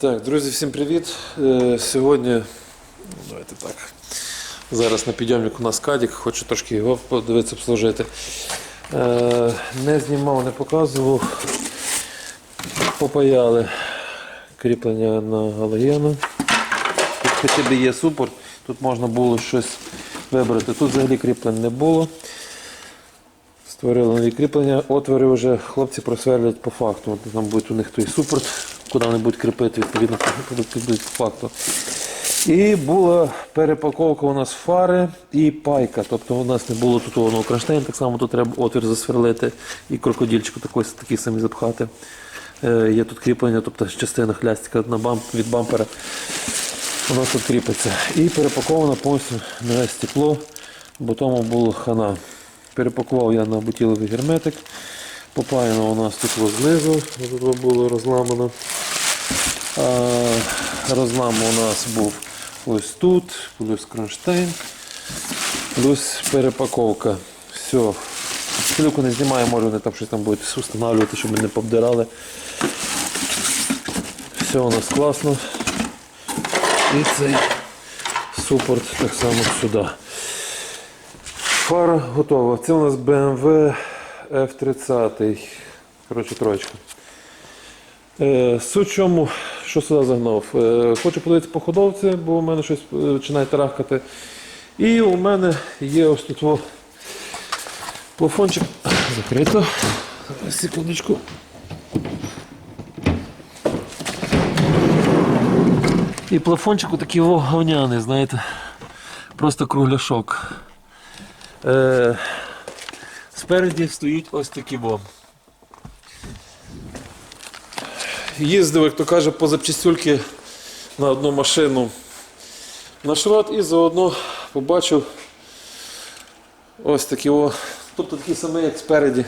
Так, друзі, всім привіт. Е, Сьогодні, давайте так. Зараз на підйомнику у нас кадік, хочу трошки його подивитися, обслужити. Е, Не знімав, не показував. Попаяли кріплення на галогену. Тут хоча б є супорт, тут можна було щось вибрати. Тут взагалі кріплень не було. Створили нові кріплення. Отвори вже хлопці просверлять по факту. Там буде у них той супорт, куди вони будуть кріпити, відповідно, будуть факту. І була перепаковка у нас фари і пайка. Тобто у нас не було тут воно кронштейн, так само тут треба отвір засверлити і крокодільчику такий, самий запхати. Е, є тут кріплення, тобто частина хлястика на бамп, від бампера. Воно тут кріпиться. І перепаковано повністю нове стекло, бо тому було хана. Перепакував я на бутіловий герметик. Попаяно у нас тут знизу, було розламано. Розлам у нас був ось тут, плюс кронштейн, плюс перепаковка. Все. Клюку не знімаю, може вони там щось там будуть встановлювати, щоб ми не побдирали. Все у нас класно. І цей супорт так само сюди. Фара готова. Це у нас BMW F30. Коротше, троєчка. Е, суть чому, що сюди загнав. Е, хочу подивитися по ходовці, бо у мене щось е, починає тарахкати. І у мене є ось тут плафончик. Закрито. Секундочку. І плафончик такий говняний, знаєте. Просто кругляшок. Е, спереді стоїть ось такі во. Їздив, як то каже, по запчастюльки на одну машину на шрот і заодно побачив ось такі о, тобто такий самий, як спереді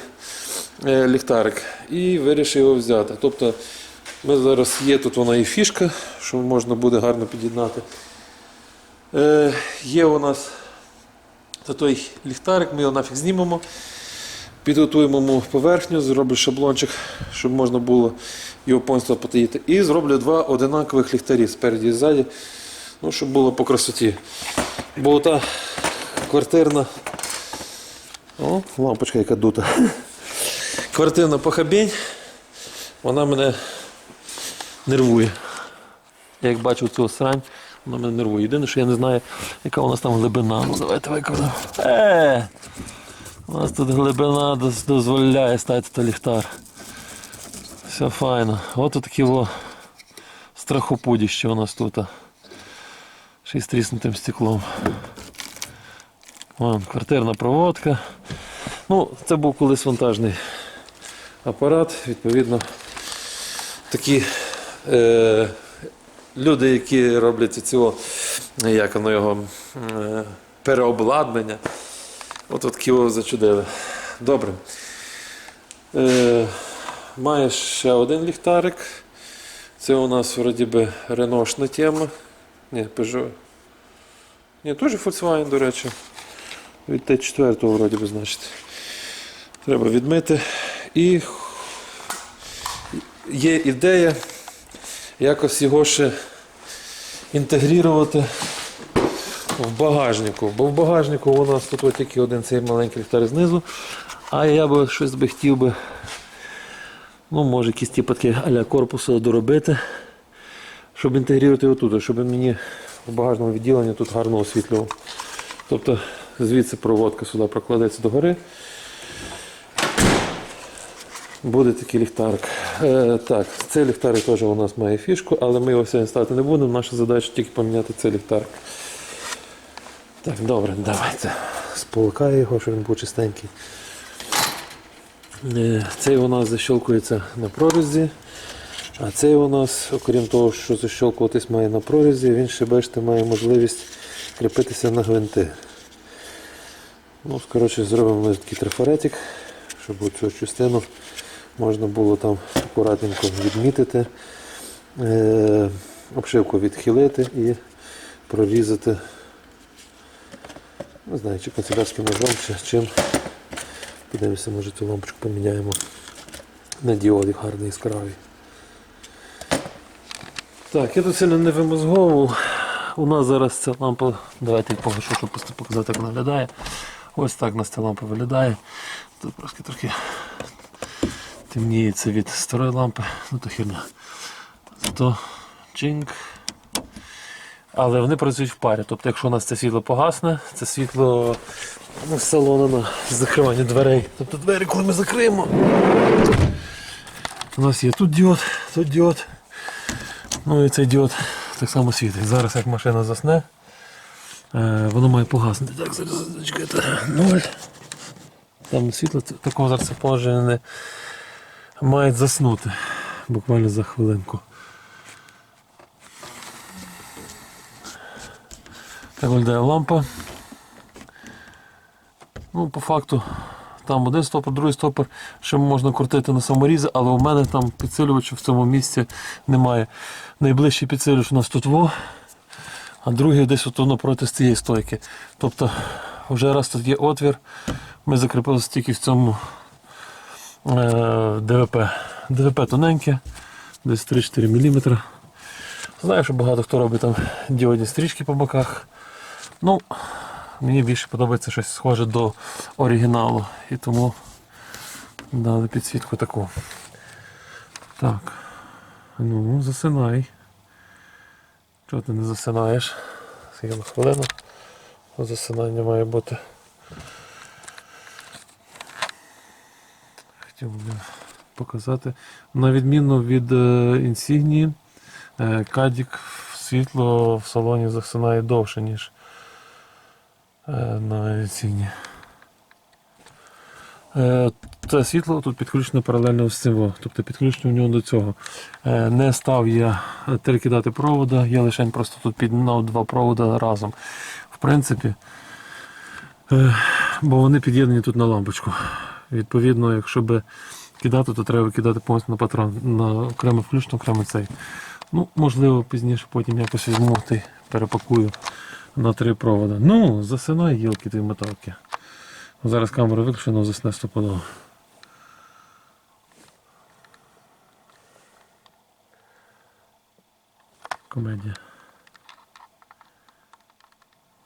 е, ліхтарик. І вирішив його взяти. Тобто ми зараз є тут вона і фішка, що можна буде гарно під'єднати. Е, є у нас той ліхтарик, ми його нафіг знімемо, підготуємо поверхню, зроблю шаблончик, щоб можна було його повністю потаїти. І зроблю два одинакових ліхтарі спереді і ззаді, ну, щоб було по красоті. Бо та квартирна. О, лампочка яка дута. Квартирна похабінь, вона мене нервує. Я як бачу цю срань, вона мене нервує. Єдине, що я не знаю, яка у нас там глибина. Ну давайте викладемо. Е! У нас тут глибина дозволяє ставити ліхтар. Все файно. От такі во страхопудіще у нас тут. Ще й з тріснутим стеклом. Вон, квартирна проводка. Ну, це був колись вантажний апарат, відповідно, такі е, люди, які роблять цього, як воно його, е, переобладнання, от от його зачудили. Добре. Е, має ще один ліхтарик. Це у нас вроді би реношна тема. Ні, Peugeot. Ні, теж Volkswagen, до речі. Від Т4 вроді би, значить. Треба відмити. І є ідея якось його ще інтегрувати в багажнику. Бо в багажнику у нас тут тільки один цей маленький ліхтар знизу. А я би щось би хотів би, ну, може, якісь такі а-ля корпусу доробити, щоб інтегрувати отут, щоб мені в багажному відділенні тут гарно освітлював. Тобто звідси проводка сюди прокладеться догори. Буде такий ліхтарик. Е, так, цей ліхтарик теж у нас має фішку, але ми його сьогодні ставити не будемо. Наша задача тільки поміняти цей ліхтарик. Так, добре, давайте. Сполкаю його, щоб він був чистенький. Е, Цей у нас защелкується на прорізі. А цей у нас, окрім того, що защелкуватись має на прорізі, він ще бачите, має можливість кріпитися на гвинти. Ну, коротше, зробимо такий трафаретик, щоб цю частину можна було там акуратненько відмітити, е, обшивку відхилити і прорізати. Не знаю, чи канцелярським ножом, чи чим. Подивимося, може цю лампочку поміняємо на діоді гарний яскравий. Так, я тут сильно не вимозговував. У нас зараз ця лампа, давайте я погашу, щоб просто показати, як вона виглядає. Ось так у нас ця лампа виглядає. Тут трошки трохи темніється від старої лампи, ну то херня. Зато чинк. Але вони працюють в парі. Тобто, якщо у нас це світло погасне, це світло ну, з салону на закривання дверей. Тобто двері, коли ми закриємо. У нас є тут діод, тут діод. Ну і цей діод так само світить. Зараз як машина засне, е, воно має погаснути. Так, зараз зачекайте. Ноль. Там світло такого зараз положення не має заснути буквально за хвилинку. Так виглядає лампа. Ну, по факту, там один стопор, другий стопор, ще можна крутити на саморізи, але у мене там підсилювача в цьому місці немає. Найближчий підсилювач у нас тут во, а другий десь от напроти з цієї стойки. Тобто, вже раз тут є отвір, ми закріпилися тільки в цьому е, ДВП. ДВП тоненьке, десь 3-4 мм. Знаю, що багато хто робить там діодні стрічки по боках. Ну, мені більше подобається щось схоже до оригіналу. І тому дали підсвітку таку. Так. Ну, засинай. Чого ти не засинаєш? На хвилину? Засинання має бути. Хотів би показати. На відміну від е, інсігнії, е, кадік світло в салоні засинає довше, ніж на інсігнії. Е, Це світло тут підключено паралельно з цим, тобто підключено в нього до цього. Е, Не став я перекидати провода, я лише просто тут під'єднав два провода разом. В принципі, е, бо вони під'єднані тут на лампочку. Відповідно, якщо би кидати, то треба кидати повністю на патрон, на окремо включно, окремо цей. Ну, можливо, пізніше потім якось візьму перепакую на три провода. Ну, засинай гілки ти моталки. Зараз камера виключена, засне стопудово. Комедія.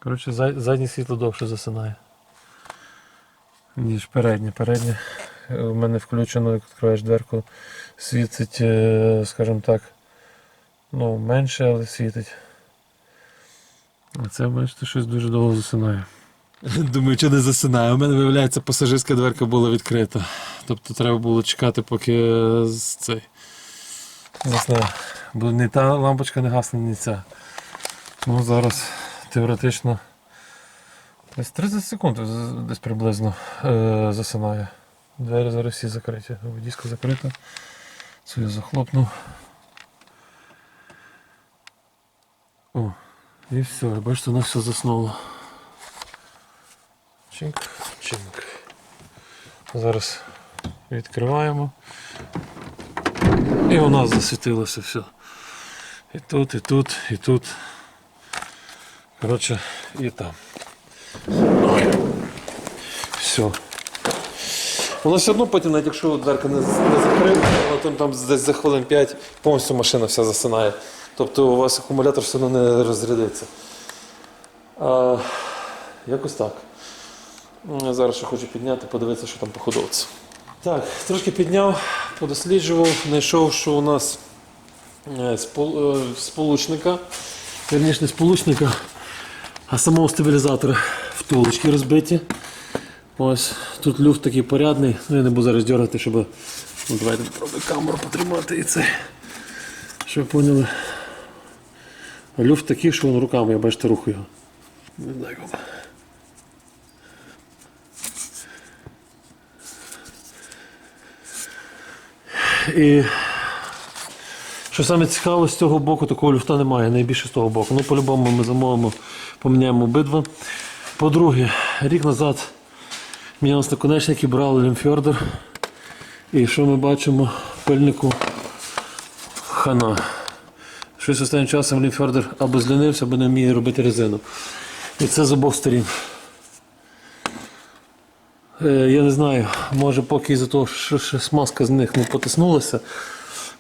Коротше, заднє світло довше засинає. Ніж переднє. Переднє у мене включено, як відкриваєш дверку, світить, е, скажімо так, ну, менше, але світить. А це, бачите, щось дуже довго засинає. Думаю, чи не засинає. У мене, виявляється, пасажирська дверка була відкрита. Тобто треба було чекати, поки е, з цей. Засне. Бо ні та лампочка не гасне, ні ця. Ну, зараз теоретично десь 30 секунд десь приблизно е, засинає. Двері зараз всі закриті. Водійська закрита. Це захлопнув. О, і все, бачите, воно все заснуло. Чик, чик. Зараз відкриваємо. І у нас засвітилося все. І тут, і тут, і тут. Коротше, і там. Ой. Все. Воно все одно потім, навіть якщо дверка не, не закрита, воно там, там десь за хвилин 5 повністю машина вся засинає. Тобто у вас акумулятор все одно не розрядиться. А, якось так. Зараз ще хочу підняти, подивитися, що там по ходовці. Так, трошки підняв, подосліджував, знайшов, що у нас е, е, сполучника, верніше не сполучника, а самого стабілізатора втулочки розбиті. Ось тут люфт такий порядний. Ну, я не буду зараз дергати, щоб. Ну, давайте попробуй камеру потримати і це. Щоб ви поняли. Люфт такий, що він руками, я бачите, рухаю. його. Не знаю. І що саме цікаво, з цього боку такого люфта немає, найбільше з того боку. Ну, по-любому ми замовимо, поміняємо обидва. По-друге, рік назад мінялися наконечники, брали лімфьордер. І що ми бачимо пильнику? Хана. Щось останнім часом лімфьордер або злінився, або не вміє робити резину. І це з обох сторін. Е, Я не знаю, може поки із-за того, що смазка з них не потиснулася,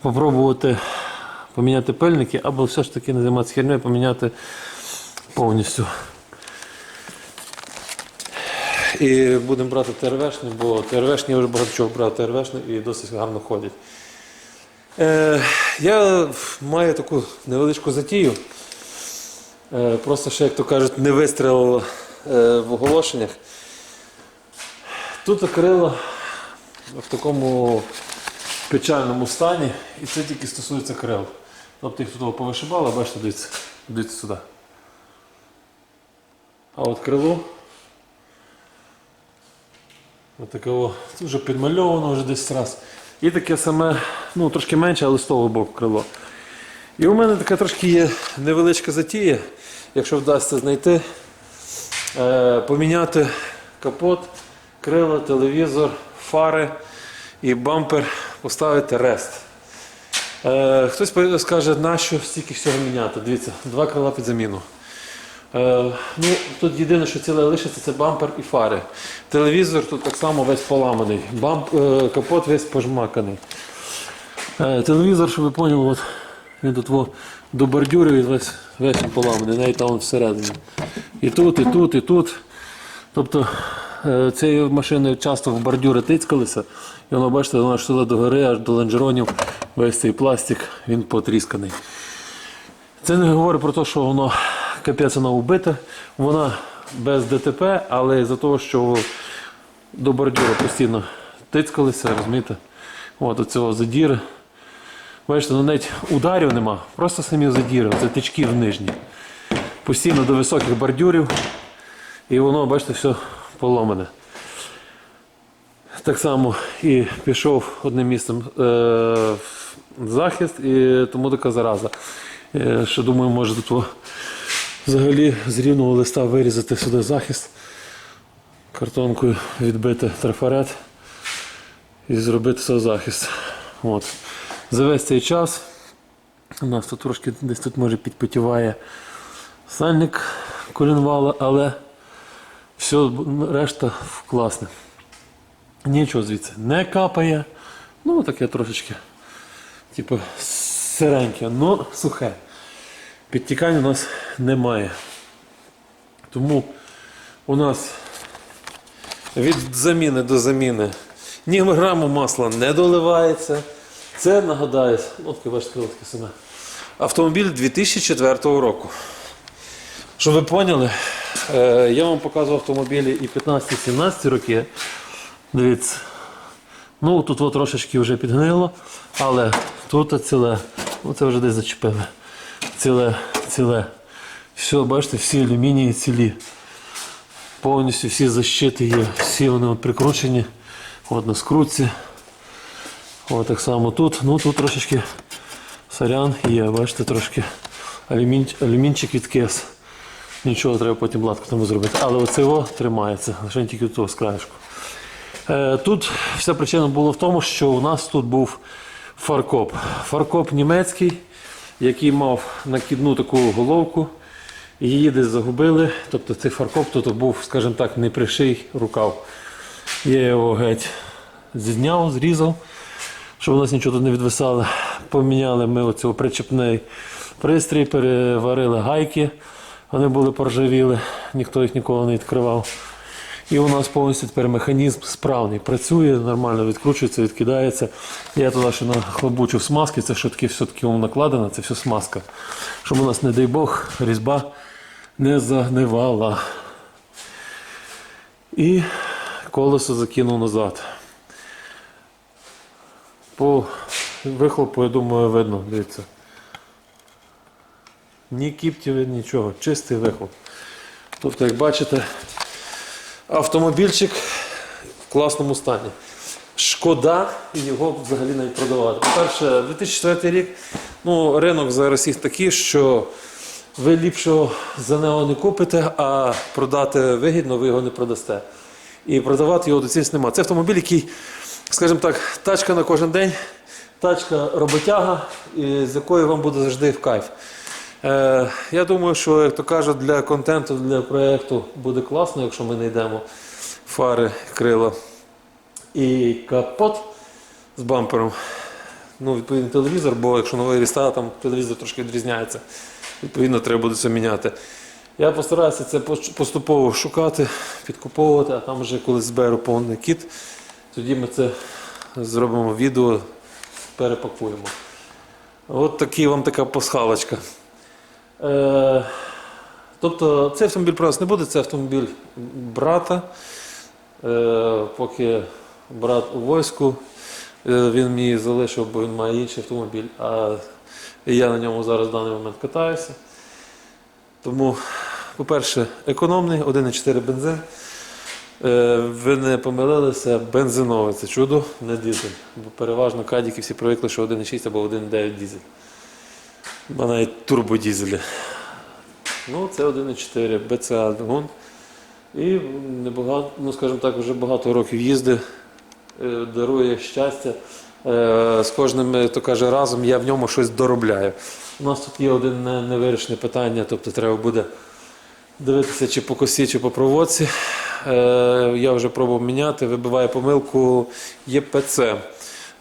попробувати поміняти пильники, або все ж таки не займатися хернею, поміняти повністю. І будемо брати ТРВшний, бо ТРВшні я вже багато чого брав ТРВшний і досить гарно ходять. Е, я маю таку невеличку затію. Е, просто ще, як то кажуть, не вистрілило е, в оголошеннях. Тут крила в такому печальному стані, і це тільки стосується крил. Тобто їх тут повишибали, бачите, дивіться, дивіться сюди. А от крило. Отаке це вже підмальовано вже десь раз. І таке саме, ну трошки менше, але з того боку крило. І у мене така трошки є невеличка затія, якщо вдасться знайти, е, поміняти капот, крила, телевізор, фари і бампер, поставити рест. Е, хтось скаже, нащо стільки всього міняти. Дивіться, два крила під заміну. Е, ну, тут єдине, що ціле лишиться, це бампер і фари. Телевізор тут так само весь поламаний. Бамп, е, капот весь пожмаканий. Е, телевізор, щоб ви поняли, от, він тут во, до бордюрів він весь, весь поламаний, навіть там всередині. І тут, і тут, і тут. Тобто цією машиною часто в бордюри тицькалися, і воно, бачите, воно аж до гори, аж до лонжеронів, весь цей пластик, він потрісканий. Це не говорить про те, що воно капець вона вбита. Вона без ДТП, але за того, що до бордюра постійно тицькалися, розумієте? От до цього задіри. Бачите, ну навіть ударів нема, просто самі задіри, це тички в нижні. Постійно до високих бордюрів. І воно, бачите, все поломане. Так само і пішов одним місцем е, захист, і тому така зараза. Е, ще думаю, може тут взагалі з рівного листа вирізати сюди захист, картонкою відбити трафарет і зробити цей захист. От. За весь цей час у нас тут трошки десь тут може підпотіває сальник колінвала, але все, решта класне. Нічого звідси не капає. Ну, таке трошечки, типу, сиреньке, ну сухе. Підтікань у нас немає. Тому у нас від заміни до заміни ні граму масла не доливається. Це нагадаю, ну, таке бачите, таке саме. Автомобіль 2004 року. Щоб ви поняли, е, я вам показував автомобілі і 15-17 роки. Дивіться. Ну, тут от трошечки вже підгнило, але тут ціле. Ну, це вже десь зачепили. Ціле, ціле. Все, бачите, всі алюмінії цілі. Повністю всі защити є, всі вони от прикручені. От на скрутці. От так само тут. Ну тут трошечки сорян є, бачите, трошки алюмін, алюмінчик відкис. Нічого, треба потім латку тому зробити. Але оце його тримається, лише тільки того з краєшку. Е, Тут вся причина була в тому, що у нас тут був фаркоп. Фаркоп німецький, який мав накидну таку головку. Її десь загубили. Тобто цей фаркоп тут був, скажімо так, не приший рукав. Я його геть зняв, зрізав, щоб у нас нічого тут не відвисало. Поміняли ми оцього причепний пристрій, переварили гайки. Вони були поржавіли, ніхто їх ніколи не відкривав. І у нас повністю тепер механізм справний. Працює, нормально відкручується, відкидається. Я туди ще нахлобучив смазки, це що таке все-таки накладено, це все смазка. Щоб у нас, не дай Бог, різьба не загнивала. І колесо закинув назад. По вихлопу, я думаю, видно, дивіться. Ні кіптів, нічого, чистий вихлоп. Тобто, як бачите, автомобільчик в класному стані. Шкода його взагалі навіть продавати. По-перше, 2004 рік ну, ринок зараз їх такий, що ви ліпшого за нього не купите, а продати вигідно ви його не продасте. І продавати його доцільність немає. Це автомобіль, який, скажімо так, тачка на кожен день, тачка роботяга, з якою вам буде завжди в кайф. Е, я думаю, що, як то кажуть, для контенту, для проєкту буде класно, якщо ми знайдемо фари, крила і капот з бампером. ну, відповідний телевізор, бо якщо новий рестайль, там телевізор трошки відрізняється. Відповідно, треба буде це міняти. Я постараюся це поступово шукати, підкуповувати, а там вже коли зберу повний кіт, тоді ми це зробимо відео, перепакуємо. От такі вам така пасхалочка. Е, тобто цей автомобіль про не буде, це автомобіль брата. Е, поки брат у війську, е, він мені залишив, бо він має інший автомобіль, а я на ньому зараз в даний момент катаюся. Тому, по-перше, економний, 1,4 бензин. Ви не помилилися, бензиновий це чудо, не дизель. Бо переважно кадіки всі привикли, що 1,6 або 1,9 дизель. Навіть турбодізелі. Ну, це 1,4 БЦА двигун. І небагато, ну скажімо так, вже багато років їзди, е, дарує щастя. Е, З кожним, е, то каже, разом я в ньому щось доробляю. У нас тут є один не- невирішене питання, тобто треба буде дивитися, чи по косі, чи по проводці. Я вже пробував міняти, вибиває помилку ЄПЦ.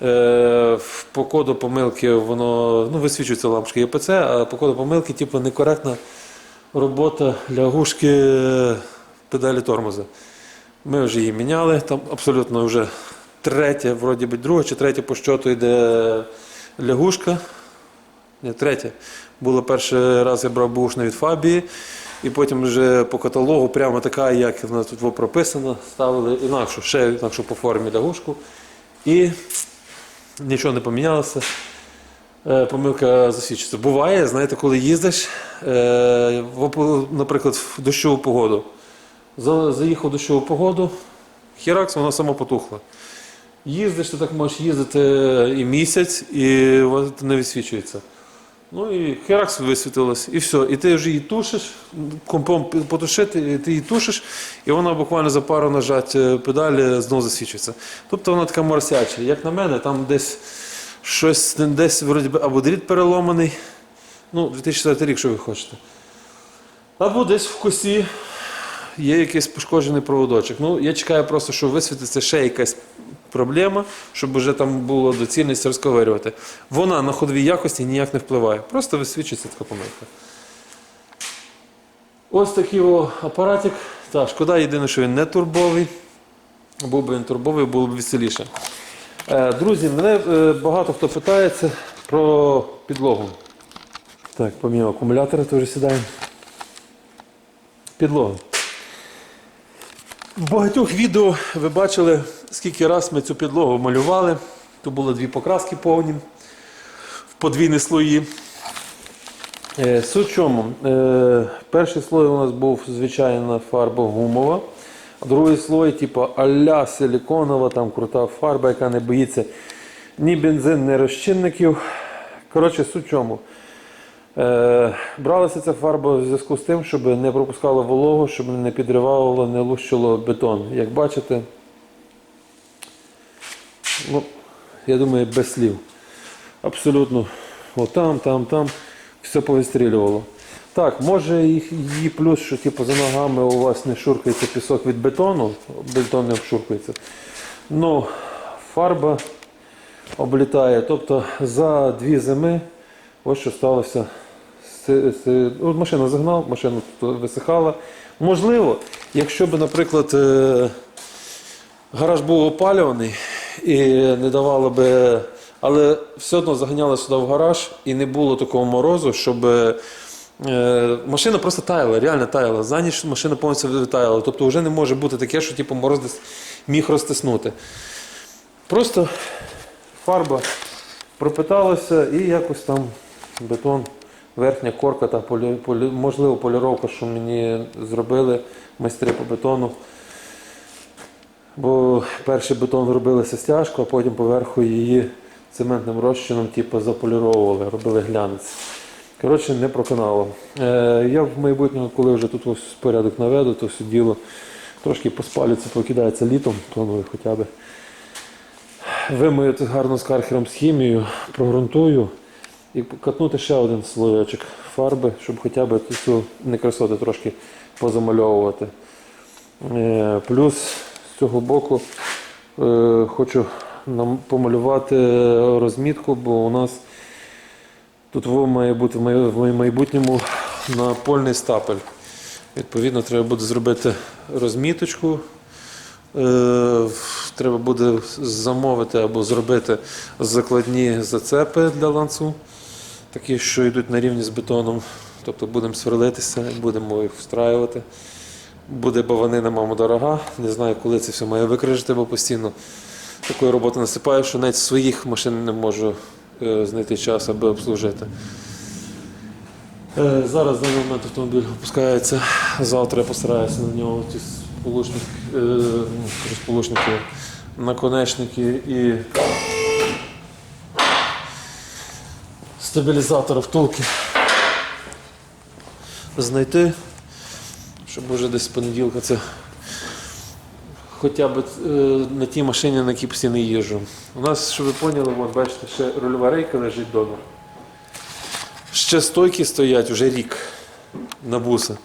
Е, По коду помилки воно ну, висвічується лампочка ЄПЦ, а по коду помилки типу, некоректна робота лягушки е, педалі тормоза. Ми вже її міняли, там абсолютно вже третя, вроді би друга чи третя по щоту йде лягушка. Ні, третя. Було перший раз я брав бушне від Фабії, і потім вже по каталогу прямо така, як вона тут прописана, ставили інакшу, ще інакшу по формі лягушку. І нічого не помінялося. Е, Помилка засвідчиться. Буває, знаєте, коли їздиш, е, наприклад, в дощову погоду. Заїхав в дощову погоду, хіракс, вона само потухла. Їздиш, ти так можеш їздити і місяць, і не висвічується. Ну і херакс висвітилось, і все. І ти вже її тушиш, компом потушити, ти її тушиш, і вона буквально за пару нажать е, педалі знову засвічується. Тобто вона така морсяча. Як на мене, там десь щось десь вроді або дріт переломаний. Ну, 2004 рік, що ви хочете. Або десь в косі є якийсь пошкоджений проводочок. Ну, я чекаю просто, що висвітиться ще якась проблема, щоб вже там було доцільність розковирювати. Вона на ходовій якості ніяк не впливає. Просто висвічується така помилка. Ось такий апаратик. Так, шкода, єдине, що він не турбовий. Був би він турбовий, було б веселіше. Е, Друзі, мене е, багато хто питається про підлогу. Так, поміняв акумулятори, теж сідаємо. Підлога. В багатьох відео ви бачили, скільки раз ми цю підлогу малювали. Тут було дві покраски повні в подвійні слої. Е, Суть чому? Е, перший слой у нас був звичайна фарба гумова, а другий слой, типу а-ля силіконова, там крута фарба, яка не боїться ні бензин, ні розчинників. Коротше, суть чому? Е, бралася ця фарба в зв'язку з тим, щоб не пропускало вологу, щоб не підривало, не лущило бетон. Як бачите, ну, я думаю, без слів. Абсолютно отам, там, там, все повистрілювало. Так, може її плюс, що типу, за ногами у вас не шуркається пісок від бетону, бетон не обшуркається. Ну, фарба облітає. Тобто за дві зими ось що сталося. От Машина загнав, машина тут висихала. Можливо, якщо б, наприклад, е, гараж був опалюваний і не давало би. Але все одно заганяли сюди в гараж і не було такого морозу, щоб е, машина просто таяла, реально таяла. За ніч машина повністю витаяла. Тобто вже не може бути таке, що типу, мороз десь міг розтиснути. Просто фарба пропиталася і якось там бетон, верхня корка та полі, полі, можливо поліровка, що мені зробили майстри по бетону. Бо перший бетон робилися стяжку, а потім поверху її цементним розчином типу, заполіровували, робили глянець. Коротше, не проканало. Е, я в майбутньому, коли вже тут ось порядок наведу, то все діло трошки поспалюється, покидається літом, планую хоча б. Вимию тут гарно з кархером з хімією, прогрунтую і катнути ще один слоєчок фарби, щоб хоча б цю некрасоти трошки позамальовувати. Е, Плюс з цього боку е, хочу помалювати розмітку, бо у нас тут має бути в майбутньому напольний стапель. Відповідно, треба буде зробити розміточку. Е, Треба буде замовити або зробити закладні зацепи для ланцу, такі, що йдуть на рівні з бетоном. Тобто будемо сверлитися, будемо їх встраювати. Буде баванина, мамо, дорога. Не знаю, коли це все має викрижити, бо постійно такої роботи насипаю, що навіть своїх машин не можу е, знайти час, аби обслужити. Е, Зараз на момент автомобіль опускається. Завтра я постараюся на нього ті сполучники, е, розполучники, наконечники і стабілізатор втулки знайти, щоб може десь з понеділка це хоча б е, на тій машині, на якій постійно їжджу. У нас, щоб ви поняли, от, бачите, ще рульова рейка лежить донор. Ще стойки стоять вже рік на буса.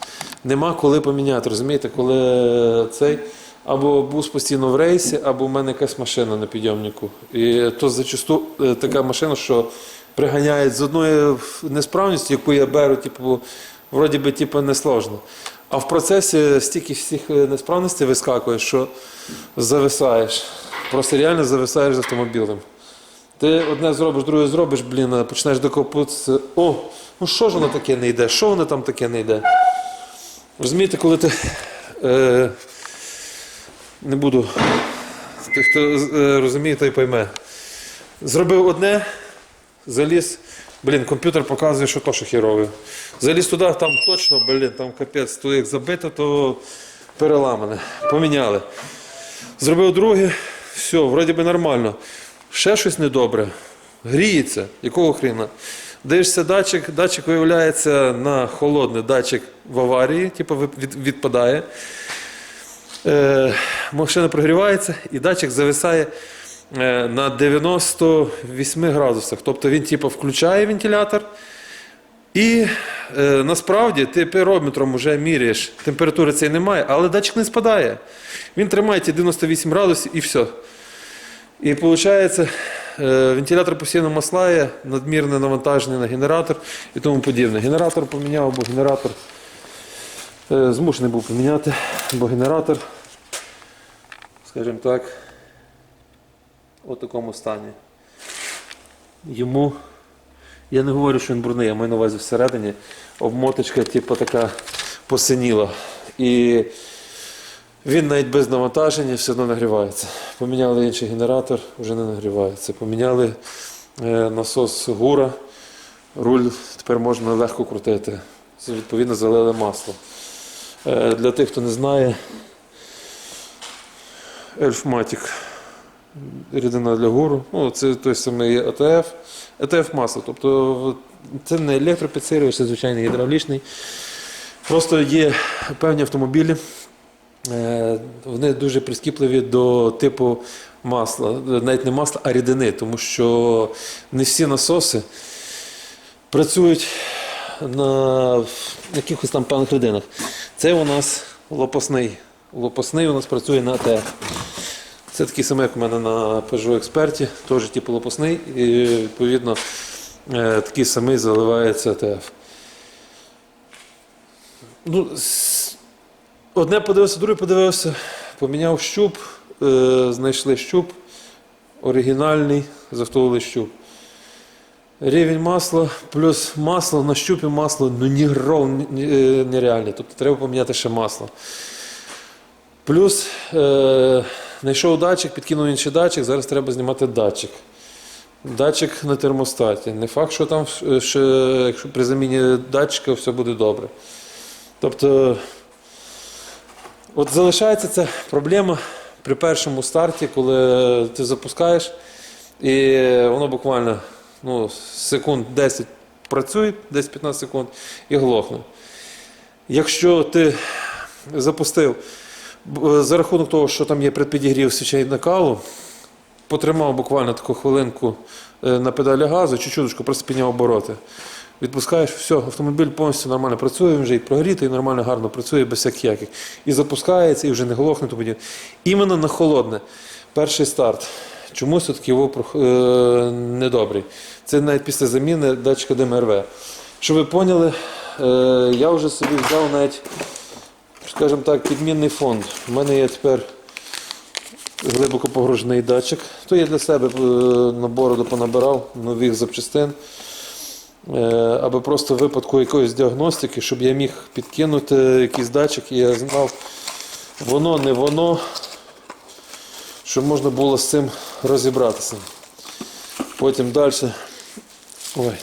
Нема коли поміняти, розумієте, коли цей. Або бус постійно в рейсі, або в мене якась машина на підйомнику. І то зачасту е, така машина, що приганяють з одної несправності, яку я беру, типу, вроді би типу, несложно. А в процесі стільки всіх е, несправностей вискакує, що зависаєш. Просто реально зависаєш з автомобілем. Ти одне зробиш, друге зробиш, блін, починаєш докопуватися. О, ну що ж воно таке не йде? Що воно там таке не йде? Розумієте, коли ти. Е, не буду. Той, хто е, розуміє, той пойме. Зробив одне, заліз. Блін, комп'ютер показує, що то, що хірове. Заліз туди, там точно, блін, там капець, то як забито, то переламане. Поміняли. Зробив друге, все, вроді би нормально. Ще щось недобре. Гріється. Якого хріна? Дивишся датчик, датчик виявляється на холодний датчик в аварії, типу відпадає. Е, машина прогрівається і датчик зависає на 98 градусах. Тобто він типу, включає вентилятор. І е, насправді ти пирометром вже міряєш, температури цієї немає, але датчик не спадає. Він тримає ті 98 градусів і все. І виходить, е, вентилятор постійно маслає, надмірне навантаження на генератор і тому подібне. Генератор поміняв, бо генератор е, змушений був поміняти, бо генератор, скажімо так, у такому стані. Йому, я не говорю, що він брудний, я маю на увазі всередині обмоточка, типу, така посиніла. І він навіть без навантаження все одно нагрівається. Поміняли інший генератор, вже не нагрівається. Поміняли е, насос гура, руль тепер можна легко крутити. Відповідно, залили масло. Е, Для тих, хто не знає, Ельфматік рідина для гуру. Ну, це той самий АТФ. АТФ масло. Тобто це не електропідсилювач, це звичайний гідравлічний. Просто є певні автомобілі, Е, Вони дуже прискіпливі до типу масла, навіть не масла, а рідини, тому що не всі насоси працюють на якихось там певних рідинах. Це у нас лопасний. Лопасний у нас працює на АТФ. Це такий самий, як у мене на Peugeot експерті, теж лопасний, і відповідно е, такий самий заливається АТФ. Ну, Одне подивився, друге подивився, поміняв щуп, е, знайшли щуп, оригінальний, завтовили щуп. Рівень масла плюс масло на щупі масло ну ні е, нереальний. Тобто треба поміняти ще масло. Плюс е, знайшов датчик, підкинув інший датчик, зараз треба знімати датчик. Датчик на термостаті. Не факт, що там е, ще, якщо при заміні датчика все буде добре. Тобто От залишається ця проблема при першому старті, коли ти запускаєш, і воно буквально ну, секунд 10 працює, 10-15 секунд і глохне. Якщо ти запустив за рахунок того, що там є предпідігрів свічей накалу, потримав буквально таку хвилинку е, на педалі газу, чуть-чуточку, просто підняв обороти. Відпускаєш, все, автомобіль повністю нормально працює, він вже і прогрітий, і нормально гарно працює без всяких яких. І запускається, і вже не глохне. Тобто. Іменно на холодне. Перший старт. чомусь його е, недобрий. Це навіть після заміни датчика ДМРВ. Щоб ви поняли, е, я вже собі взяв навіть, скажімо так, підмінний фонд. У мене є тепер глибоко погружений датчик. То я для себе е, на бороду понабирав нових запчастин. Е, Аби просто в випадку якоїсь діагностики, щоб я міг підкинути якийсь датчик і я знав, воно, не воно, щоб можна було з цим розібратися. Потім далі. Ой.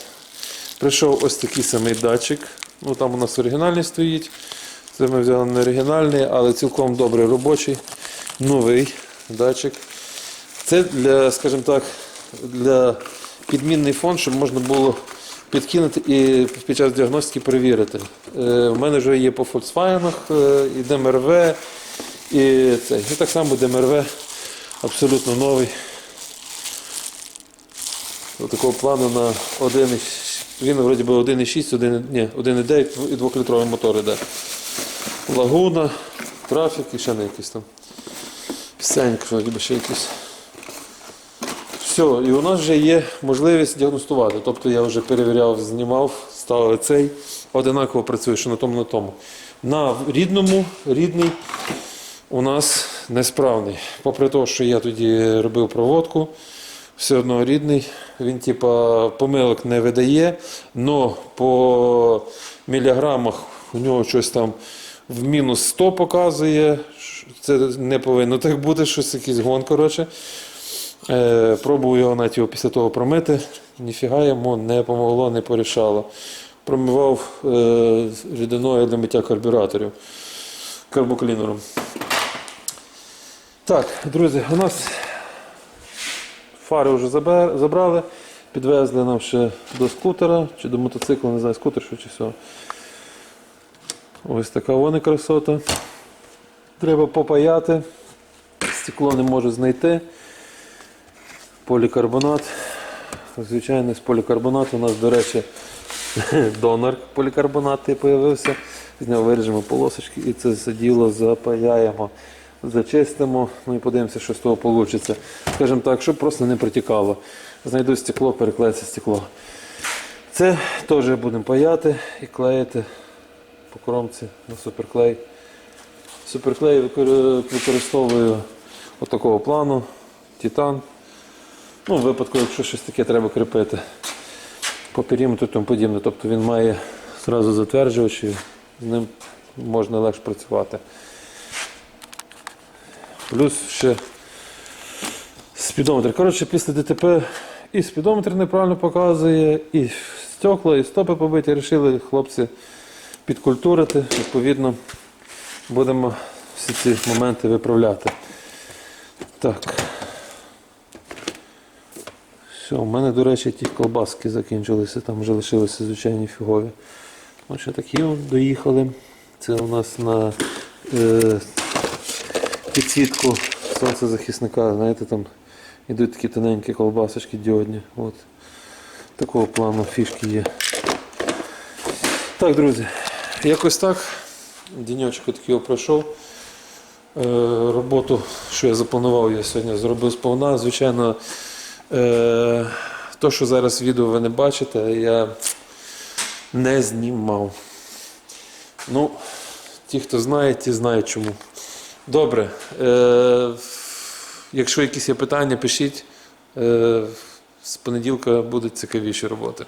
Прийшов ось такий самий датчик. Ну, там у нас оригінальний стоїть. Це ми взяли не оригінальний, але цілком добрий робочий, новий датчик. Це для, скажімо так, для підмінний фон, щоб можна було підкинути і під час діагностики перевірити. Е, У мене вже є по Volkswagen, е, і ДМРВ, і цей. І так само ДМРВ абсолютно новий. Ось такого плану на 1, він вроді би 1,6, 1, ні, 1,9 і 2-літровий мотор іде. Лагуна, трафік і ще не якийсь там. Сеньк, вроді ще якийсь. Все, і у нас вже є можливість діагностувати. Тобто я вже перевіряв, знімав, ставив цей. Одинаково працює, що на тому, на тому. На рідному, рідний у нас несправний. Попри те, що я тоді робив проводку, все одно рідний. Він типа помилок не видає, але по міліграмах у нього щось там в мінус 100 показує. Це не повинно так бути, щось якийсь гон, коротше. Е, пробував його навіть його після того промити. Ніфіга йому не помогло, не порішало. Промивав е, рідиною для миття карбюраторів карбоклінером. Так, друзі, у нас фари вже забрали, підвезли нам ще до скутера чи до мотоцикла, не знаю, скутер що чи все. Ось така вона красота. Треба попаяти. Стекло не можу знайти. Полікарбонат. Звичайно, з полікарбонату у нас, до речі, донор полікарбонату з'явився. З нього виріжемо полосочки і це все діло запаяємо, зачистимо, ну і подивимося, що з того вийде. Скажімо так, щоб просто не протікало. Знайду стекло, переклеїться стекло. Це теж будемо паяти і клеїти по кромці на суперклей. Суперклей викор- використовую отакого плану, титан. Ну, в випадку, якщо щось таке треба кріпити по периметру тому подібне. Тобто він має зразу затверджувач і з ним можна легше працювати. Плюс ще спідометр. Коротше, після ДТП і спідометр неправильно показує, і стекла, і стопи побиті. Рішили хлопці підкультурити. Відповідно, будемо всі ці моменти виправляти. Так. Все, у мене, до речі, ті колбаски закінчилися, там вже лишилися звичайні фігові. Ось ще такі доїхали. Це у нас на е, підсвітку сонцезахисника, знаєте, там йдуть такі тоненькі колбасочки діодні. От. Такого плану фішки є. Так, друзі, якось так. Денечок такий пройшов. Е, роботу, що я запланував, я сьогодні зробив сповна. Звичайно, е, то, що зараз відео ви не бачите, я не знімав. Ну, ті, хто знає, ті знають чому. Добре. Е, якщо якісь є питання, пишіть. З понеділка будуть цікавіші роботи.